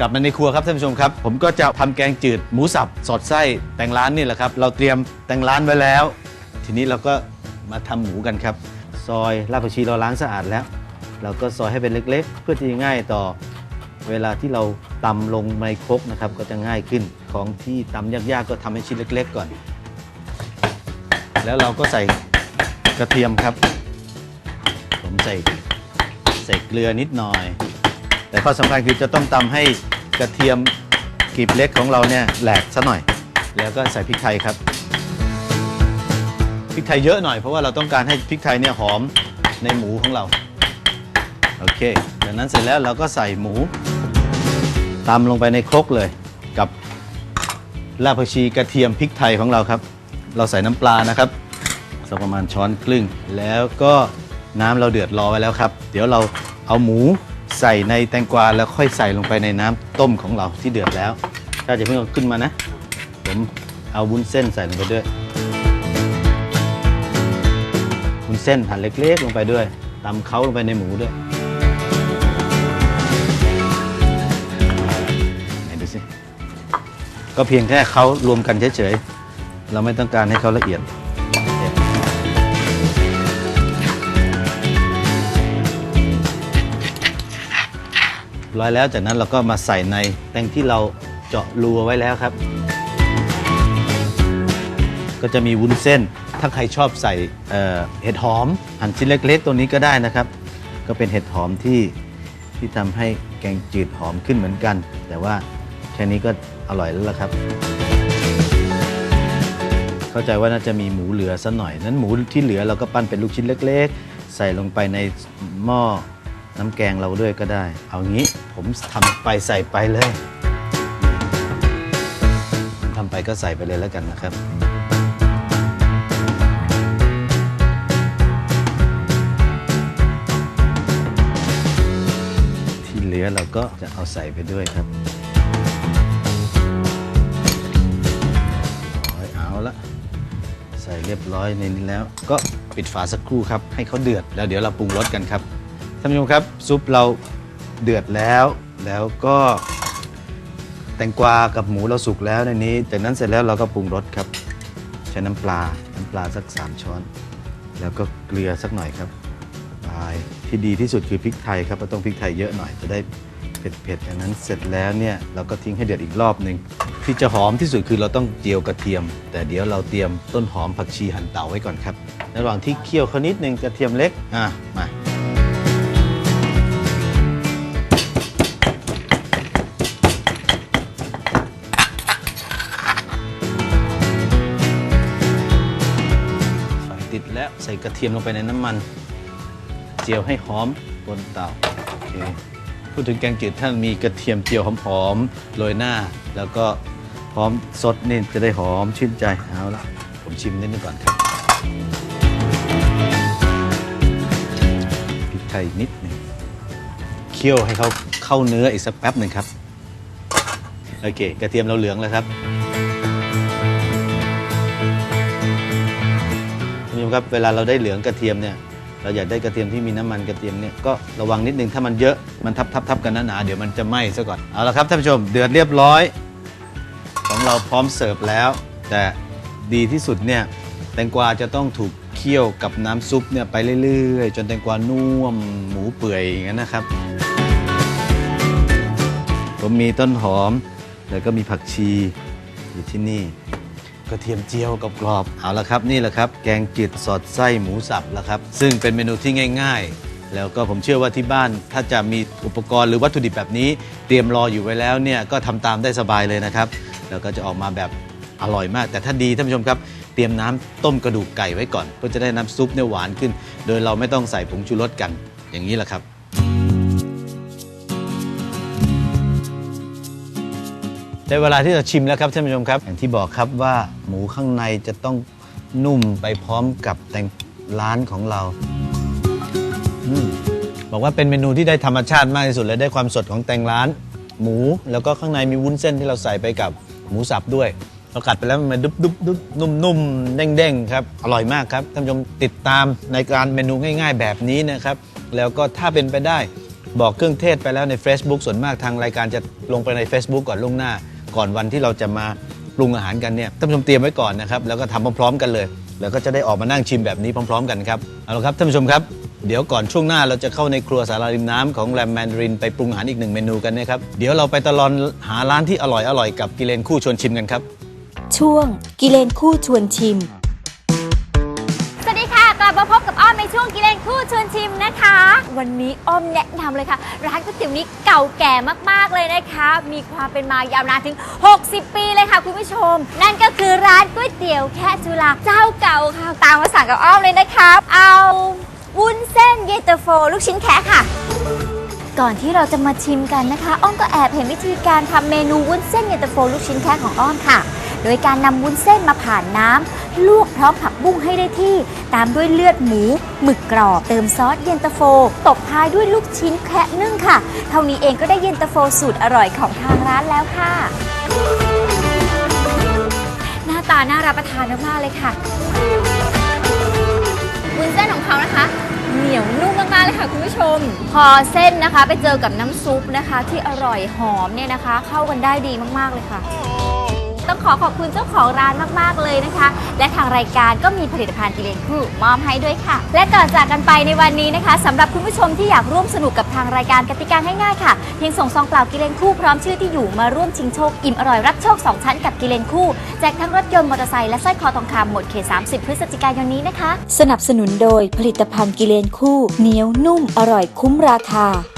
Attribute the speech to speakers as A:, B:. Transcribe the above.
A: กลับมาในครัวครับท่านผู้ชมครับ ผมก็จะทำแกงจืดหมูสับสอดไส้แตงร้านนี่แหละครับ เราเตรียมแตงร้านไว้แล้ว ทีนี้เราก็มาทำหมูกันครับ ซอยรากผักชีเราล้างสะอาดแล้ว เราก็ซอยให้เป็นเล็ก ๆ เพื่อที่จะง่ายต่อเวลาที่เราตำลงในครกนะครับก็จะง่ายขึ้นของที่ตำยากๆก็ทำให้ชิ้นเล็ก ๆ ก่อน แล้วเราก็ใส่กระเทียมครับ ผมใส่ใส่เกลือนิดหน่อย แต่ข้อสำคัญคือจะต้องตำให้กระเทียมกลีบเล็กของเราเนี่ยแหลกซะหน่อย แล้วก็ใส่พริกไทยครับพริกไทยเยอะหน่อยเพราะว่าเราต้องการให้พริกไทยเนี่ยหอมในหมูของเราโอเคจากนั้นเสร็จแล้วเราก็ใส่หมูตำลงไปในครกเลยกับรากผักชีกระเทียมพริกไทยของเราครับ เราใส่น้ำปลานะครับสักประมาณช้อนครึ่ง แล้วก็น้ำเราเดือดรอไว้แล้วครับ เดี๋ยวเราเอาหมู ใส่ในแตงกวาแล้วค่อยใส่ลงไปในน้ำต้มของเราที่เดือดแล้ว ถ้าจะเพิ่งเอาขึ้นมานะ ผมเอาวุ้นเส้นใส่ลงไปด้วยวุ้นเส้นหั่นเล็กๆลงไปด้วยตำเขาลงไปในหมูด้วยไหนดูสิก็เพียงแค่เขารวมกันเฉยๆเราไม่ต้องการให้เขาละเอียด ร้อยแล้ว จากนั้นเราก็มาใส่ในแตงที่เราเจาะรูไว้แล้วครับ ก็จะมีวุ้นเส้น ถ้าใครชอบใส่เเห็ดหอมหั่นชิ้นเล็ก ๆ ตัวนี้ก็ได้นะครับ ก็เป็นเห็ดหอมที่ที่ทำให้แกงจืดหอมขึ้นเหมือนกัน แต่ว่าแค่นี้ก็อร่อยแล้วล่ะครับ เข้าใจว่าน่าจะมีหมูเหลือสักหน่อย นั้นหมูที่เหลือเราก็ปั้นเป็นลูกชิ้นเล็ก ๆ ใส่ลงไปในหม้อ น้ำแกงเราด้วยก็ได้ เอางี้ผมทำไปใส่ไปเลยผมทำไปก็ใส่ไปเลยแล้วกันนะครับที่เหลือเราก็จะเอาใส่ไปด้วยครับร้อยเอาละใส่เรียบร้อยในนี้แล้ว ก็ปิดฝาสักครู่ครับ ให้เขาเดือดแล้วเดี๋ยวเราปรุงรสกันครับ ท่านผู้ชมครับซุปเราเดือดแล้วแล้วก็แตงกวากับหมูเราสุกแล้วในนี้ จากนั้นเสร็จแล้วเราก็ปรุงรสครับ ใช้น้ำปลา น้ำปลาสัก 3 ช้อน แล้วก็เกลือสักหน่อยครับปลายที่ดีที่สุดคือพริกไทยครับเราต้องพริกไทยเยอะหน่อยจะได้เผ็ดๆอย่างนั้นเสร็จแล้วเนี่ยเราก็ทิ้งให้เดือดอีกรอบหนึ่งที่จะหอมที่สุดคือเราต้องเจียวกระเทียม แต่เดี๋ยวเราเตรียมต้นหอมผักชีหั่นเตาไว้ก่อนครับระหว่างที่เคี่ยวเขานิดนึงกระเทียมเล็กอะมา ส่กระเทียมลงไปในน้ำมัน เจียวให้หอมบนเตาโอเคพูดถึงแกงจืดท่านมีกระเทียมเจียวหอมๆโรยหน้า แล้วก็พร้อมสดนี่จะได้หอมชื่นใจเอาละผมชิมนิดนึงก่อนครับพริกไทยนิดหนึ่งเคี่ยวให้เขาเข้าเนื้ออีกสักแป๊บหนึ่งครับโอเค กระเทียมเราเหลืองแล้วครับ ครับเวลาเราได้เหลืองกระเทียมเนี่ยเราอยากได้กระเทียมที่มีน้ำมันกระเทียมเนี่ยก็ระวังนิดนึงถ้ามันเยอะมันทับทับทับกันหนาๆเดี๋ยวมันจะไหม้ซะก่อนเอาละครับท่านผู้ชมเดือดเรียบร้อย ของเราพร้อมเสิร์ฟแล้ว แต่ดีที่สุดเนี่ยแตงกวาจะต้องถูกเคี่ยวกับน้ำซุปเนี่ยไปเรื่อยๆ จนแตงกวานุ่มหมูเปื่อยอย่างนั้นนะครับ ผมมีต้นหอมแล้วก็มีผักชีอยู่ที่นี่ กระเทียมเจียวกับกรอบเอาละครับนี่แหละครับ แกงจืดสอดไส้หมูสับล้วครับ ซึ่งเป็นเมนูที่ง่าย ๆ แล้วก็ผมเชื่อว่าที่บ้านถ้าจะมีอุปกรณ์หรือวัตถุดิบแบบนี้ เตรียมรออยู่ไว้แล้วเนี่ยก็ทำตามได้สบายเลยนะครับ แล้วก็จะออกมาแบบอร่อยมาก แต่ถ้าดีท่านผู้ชมครับ เตรียมน้ำต้มกระดูกไก่ไว้ก่อน เพื่อจะได้น้ำซุปเนี่ยหวานขึ้น โดยเราไม่ต้องใส่ผงชูรสกันอย่างนี้แหละครับ ได้เวลาที่จะชิมแล้วครับท่านผู้ชมครับอย่างที่บอกครับว่าหมูข้างในจะต้องนุ่มไปพร้อมกับแตงร้านของเราอบอกว่าเป็นเมนูที่ได้ธรรมชาติมากที่สุดเลยได้ความสดของแตงร้าน หมูแล้วก็ข้างในมีวุ้นเส้นที่เราใส่ไปกับหมูสับด้วยเรากัดไปแล้วมันดุบดุบดุบนุ่มนุ่มเด้งเด้งๆครับ อร่อยมากครับท่านผู้ชมติดตามในการเมนูง่าย ๆ แบบนี้นะครับ แล้วก็ถ้าเป็นไปได้บอกเครื่องเทศไปแล้วใน Facebook ส่วนมากทางรายการจะลงไปใน Facebook ก่อนล่วงหน้า ก่อนวันที่เราจะมาปรุงอาหารกันเนี่ยท่านผู้ชมเตรียมไว้ก่อนนะครับแล้วก็ทำพร้อมๆ กันเลย แล้วก็จะได้ออกมานั่งชิมแบบนี้พร้อม ๆ กันครับเอาละครับท่านผู้ชมครับเดี๋ยวก่อนช่วงหน้าเราจะเข้าในครัวสาราริมน้ำของแรมแมนดรินไปปรุงอาหารอีกหนึ่งเมนูกันนะครับเดี๋ยวเราไปตะลอนหาร้านที่อร่อยๆกับกิเลนคู่ชวนชิมกันครับ
B: ช่วงกิเลนคู่ชวนชิม
C: ชวนชิมนะคะ วันนี้อ้อมแนะนำเลยค่ะ ร้านก๋วยเตี๋ยวนี้เก่าแก่มากๆเลยนะคะ มีความเป็นมายาวนานถึง 60 ปีเลยค่ะคุณผู้ชม นั่นก็คือร้านก๋วยเตี๋ยวแค่จุฬาเจ้าเก่าค่ะ ตามมาสั่งกับอ้อมเลยนะคะเอาวุ้นเส้นเยนตาโฟ ลูกชิ้นแคะค่ะ ก่อนที่เราจะมาชิมกันนะคะ อ้อมก็แอบเห็นวิธีการทำเมนูวุ้นเส้นเย็นตาโฟลูกชิ้นแค่ของอ้อมค่ะ โดยการนำวุ้นเส้นมาผ่านน้ำลวกพร้อมผักบุ้งให้ได้ที่ ตามด้วยเลือดหมูหมึกกรอบเติมซอสเย็นตาโฟ ตบท้ายด้วยลูกชิ้นแคะนึ่งค่ะ เท่านี้เองก็ได้เย็นตาโฟสูตรอร่อยของทางร้านแล้วค่ะ หน้าตาน่ารับประทานมากๆเลยค่ะวุ้นเส้นของเขานะคะเหนียวนุ่มมากๆเลยค่ะคุณผู้ชม พอเส้นนะคะไปเจอกับน้ำซุปนะคะ ที่อร่อยหอมเนี่ยนะคะ เข้ากันได้ดีมากๆเลยค่ะ ต้องขอขอบคุณเจ้าของร้านมากๆเลยนะคะ และทางรายการก็มีผลิตภัณฑ์กิเลนคู่มอบให้ด้วยค่ะ และก่อนจากกันไปในวันนี้นะคะสำหรับคุณผู้ชมที่อยากร่วมสนุกกับทางรายการกติกาง่ายๆค่ะเพียงส่งซองเปล่ากิเลนคู่พร้อมชื่อที่อยู่มาร่วมชิงโชคอิ่มอร่อยรับโชค2ชั้นกับกิเลนคู่แจกทั้งรถยนต์มอเตอร์ไซค์และสร้อยคอทองคำหมดเขต30 พฤศจิกายนนี้นะคะ
B: สนับสนุนโดยผลิตภัณฑ์กิเลนคู่เหนียวนุ่มอร่อยคุ้มราคา